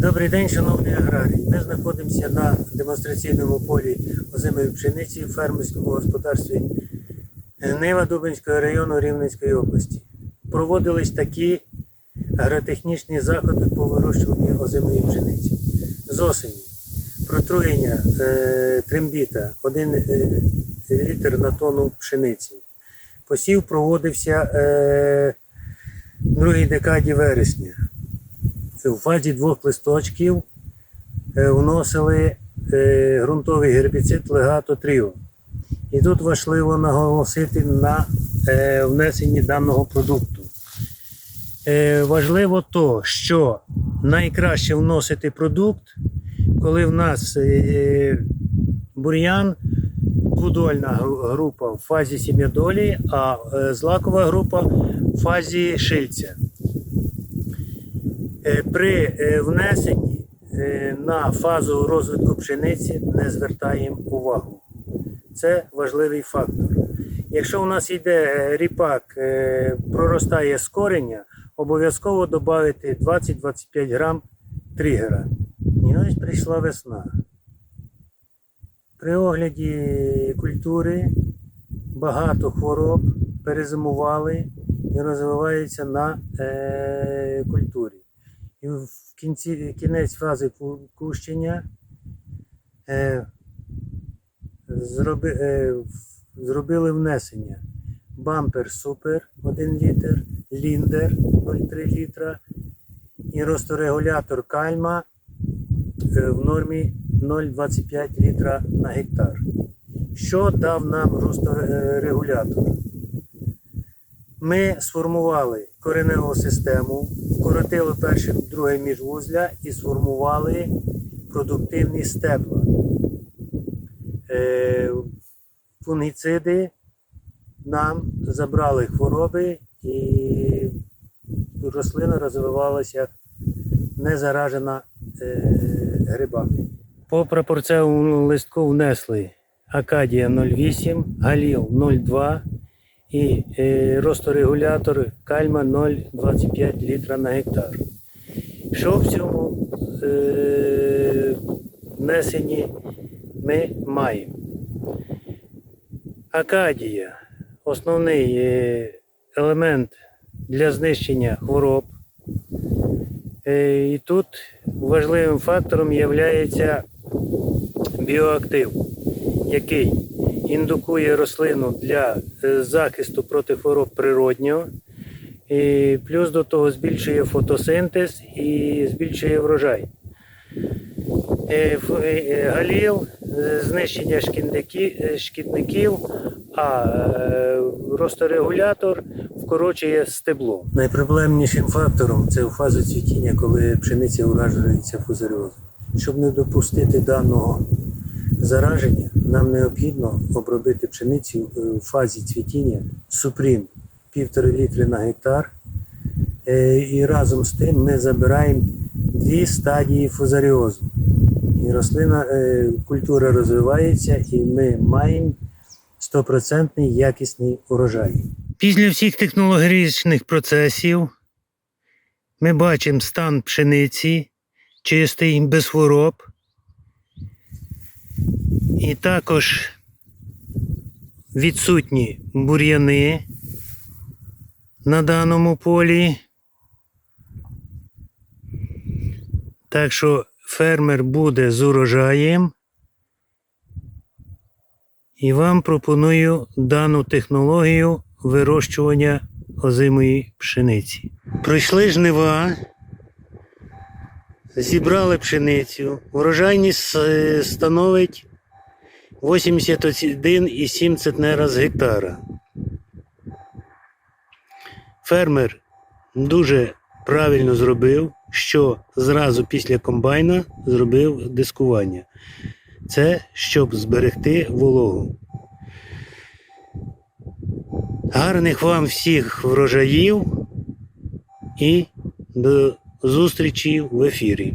Добрий день, шановні аграрії. Ми знаходимося на демонстраційному полі озимої пшениці в фермерському господарстві Нива Дубинського району Рівненської області. Проводились такі агротехнічні заходи по вирощуванню озимої пшениці. З осені протруєння е, трембіта 1 е, літр на тонну пшениці. Посів проводився е, в другій декаді вересня у фазі двох листочків е, вносили е, ґрунтовий гербіцид легато тріо. І тут важливо наголосити на е, внесенні даного продукту. Е, важливо то, що найкраще вносити продукт, коли в нас е, бур'ян, двудольна група в фазі сім'ядолі, а е, злакова група в фазі шильця. Е, При е, внесенні е, на фазу розвитку пшениці не звертаємо увагу. Це важливий фактор. Якщо у нас йде ріпак, проростає з кореня, обов'язково додати 20-25 грам тригера. І ось прийшла весна. При огляді культури багато хвороб перезимували і розвиваються на культурі. І в кінці, кінець фази кущення е, зроби, е, зробили внесення бампер супер 1 літр, ліндер 0,3 літра і росторегулятор кальма е, в нормі 0,25 літра на гектар. Що дав нам росторегулятор? Ми сформували кореневу систему, вкоротили перше друге міжвузля і сформували продуктивні стебла. Е, фунгіциди нам забрали хвороби і рослина розвивалася не заражена е, грибами. По пропорційному листку внесли Акадія 0,8, Галіл 0,2 і е, росторегулятор кальма 0,25 літра на гектар. Що в цьому е, внесенні ми маємо? Акадія основний е, елемент для знищення хвороб. Е, І тут важливим фактором є біоактив, який індукує рослину для е, захисту проти хвороб природнього, і плюс до того збільшує фотосинтез і збільшує врожай. Е, е, Галіл знищення шкідників, а росторегулятор вкорочує стебло. Найпроблемнішим фактором це у фазі цвітіння, коли пшениця уражується фузаріозом. Щоб не допустити даного зараження, нам необхідно обробити пшеницю е, у фазі цвітіння супрім 1,5 літри на гектар. Е, І разом з тим ми забираємо дві стадії фузаріозу. І рослина, е, культура розвивається, і ми маємо стопроцентний якісний урожай. Після всіх технологічних процесів ми бачимо стан пшениці, чистий, без хвороб. І також відсутні бур'яни на даному полі. Так що фермер буде з урожаєм. І вам пропоную дану технологію вирощування озимої пшениці. Пройшли жнива, зібрали пшеницю. Урожайність е, становить 81,7 центнера з гектара. Фермер дуже правильно зробив, що зразу після комбайна зробив дискування. Це щоб зберегти вологу. Гарних вам всіх врожаїв і до зустрічі в ефірі.